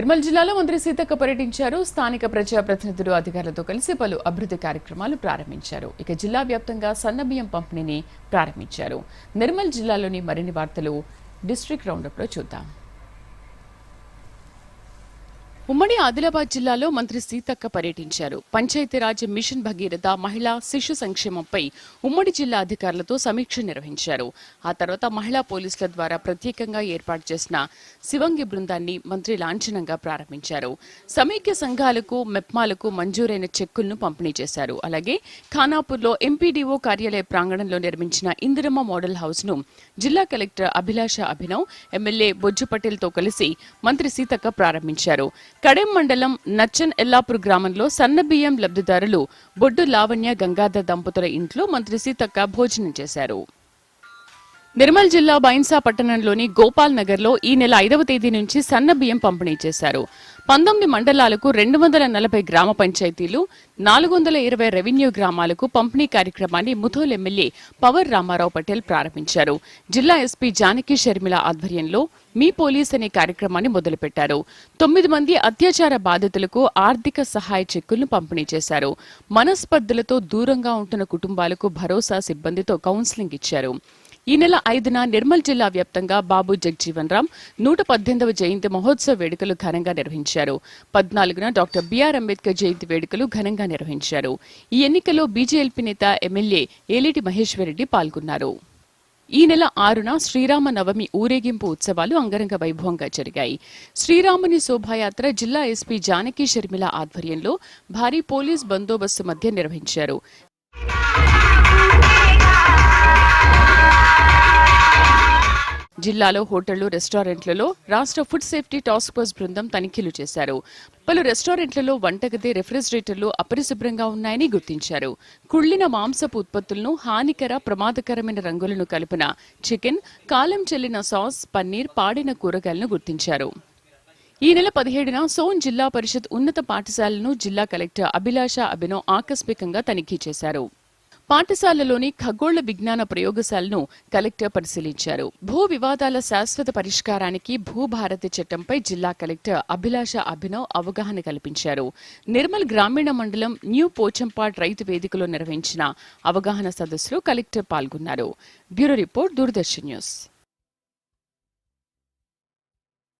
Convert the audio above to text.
నిర్మల్ జిల్లాలో మంత్రి సీతక్క పర్యటించారు. స్థానిక ప్రజాప్రతినిధులు అధికారులతో కలిసి పలు అభివృద్ధి కార్యక్రమాలు ప్రారంభించారు. ఇక జిల్లా వ్యాప్తంగా సన్నబియ్యం పంపిణీని ప్రారంభించారు. నిర్మల్ జిల్లాలోని మరిన్ని వార్తలు డిస్ట్రిక్ట్ రౌండప్లో చూద్దాం. ఉమ్మడి ఆదిలాబాద్ జిల్లాలో మంత్రి సీతక్క పర్యటించారు. పంచాయతీరాజ్ మిషన్ భగీరథ మహిళా శిశు సంక్షేమంపై ఉమ్మడి జిల్లా అధికారులతో సమీక్ష నిర్వహించారు. ఆ తర్వాత మహిళా పోలీసుల ద్వారా ప్రత్యేకంగా ఏర్పాటు చేసిన శివంగి బృందాన్ని మంత్రి లాంఛనంగా ప్రారంభించారు. సమైక్య సంఘాలకు మెప్మాలకు మంజూరైన చెక్కులను పంపిణీ చేశారు. అలాగే ఖానాపూర్లో ఎంపీడీఓ కార్యాలయ ప్రాంగణంలో నిర్మించిన ఇందిరమ్మ మోడల్ హౌస్ను జిల్లా కలెక్టర్ అభిలాష అభినవ్ ఎమ్మెల్యే బొజ్జు పటేల్తో కలిసి మంత్రి సీతక్క ప్రారంభించారు. కడెం మండలం నచ్చన్ ఎల్లాపూర్ గ్రామంలో సన్నబియ్యం లబ్ధిదారులు బొడ్డు లావణ్య గంగాధర్ దంపతుల ఇంట్లో మంత్రి సీతక్క భోజనం చేశారు. నిర్మల్ జిల్లా బైన్సా పట్టణంలోని గోపాల్ నగర్లో ఈ నెల ఐదవ తేదీ నుంచి సన్న బియ్యం పంపిణీ చేశారు. పంతొమ్మిది మండలాలకు రెండు వందల నలభై గ్రామ పంచాయతీలు నాలుగు వందల ఇరవై రెవెన్యూ గ్రామాలకు పంపిణీ కార్యక్రమాన్ని ముథోల్ ఎమ్మెల్యే పవర్ రామారావు పటేల్ ప్రారంభించారు. జిల్లా ఎస్పీ జానకి షర్మిల ఆధ్వర్యంలో మీ పోలీస్ అనే కార్యక్రమాన్ని మొదలుపెట్టారు. తొమ్మిది మంది అత్యాచార బాధితులకు ఆర్థిక సహాయ చెక్కులను పంపిణీ చేశారు. మనస్పర్ధలతో దూరంగా ఉంటున్న కుటుంబాలకు భరోసా సిబ్బందితో కౌన్సిలింగ్ ఇచ్చారు. ఈ నెల ఐదున నిర్మల్ జిల్లా వ్యాప్తంగా బాబు జగ్జీవన్ రామ్ నూట పద్దెనిమిదవ జయంతి మహోత్సవ వేడుకలు ఘనంగా నిర్వహించారు. పద్నాలుగున డాక్టర్ బిఆర్ అంబేద్కర్ జయంతి వేడుకలు ఘనంగా నిర్వహించారు. ఈ ఎన్నికలో బీజేఎల్పీ నేత ఎమ్మెల్యే ఏలేటి మహేశ్వరరెడ్డి పాల్గొన్నారు. ఈ నెల ఆరున శ్రీరామ నవమి ఊరేగింపు ఉత్సవాలు అంగరంగ వైభవంగా జరిగాయి. శ్రీరాముని శోభాయాత్ర జిల్లా ఎస్పీ జానకి షర్మిల ఆధ్వర్యంలో భారీ పోలీస్ బందోబస్తు మధ్య నిర్వహించారు. జిల్లాలో హోటళ్ళు రెస్టారెంట్లలో రాష్ట్ర ఫుడ్ సేఫ్టీ టాస్క్ ఫోర్స్ బృందం తనిఖీలు చేశారు. పలు రెస్టారెంట్లలో వంటగది రెఫ్రిజిరేటర్లు అపరిశుభ్రంగా ఉన్నాయని గుర్తించారు. కుళ్ళిన మాంసపు ఉత్పత్తులను హానికర ప్రమాదకరమైన రంగులను కలిపిన చికెన్ కాలం చెల్లిన సాస్ పన్నీర్ పాడిన కూరగాయలను గుర్తించారు. ఈ నెల పదిహేడున సోన్ జిల్లా పరిషత్ ఉన్నత పాఠశాలను జిల్లా కలెక్టర్ అభిలాష అభినవ్ ఆకస్మికంగా తనిఖీ చేశారు. పాఠశాలలోని ఖగోళ విజ్ఞాన ప్రయోగశాలను కలెక్టర్ పరిశీలించారు. భూ వివాదాల శాశ్వత పరిష్కారానికి భూభారతి చట్టంపై జిల్లా కలెక్టర్ అభిలాష అభినవ్ అవగాహన కల్పించారు. నిర్మల్ గ్రామీణ మండలం న్యూ పోచంపాడ్ రైతు వేదికలో నిర్వహించిన అవగాహన సదస్సులో కలెక్టర్ పాల్గొన్నారు. Bureau report Doordarshan news.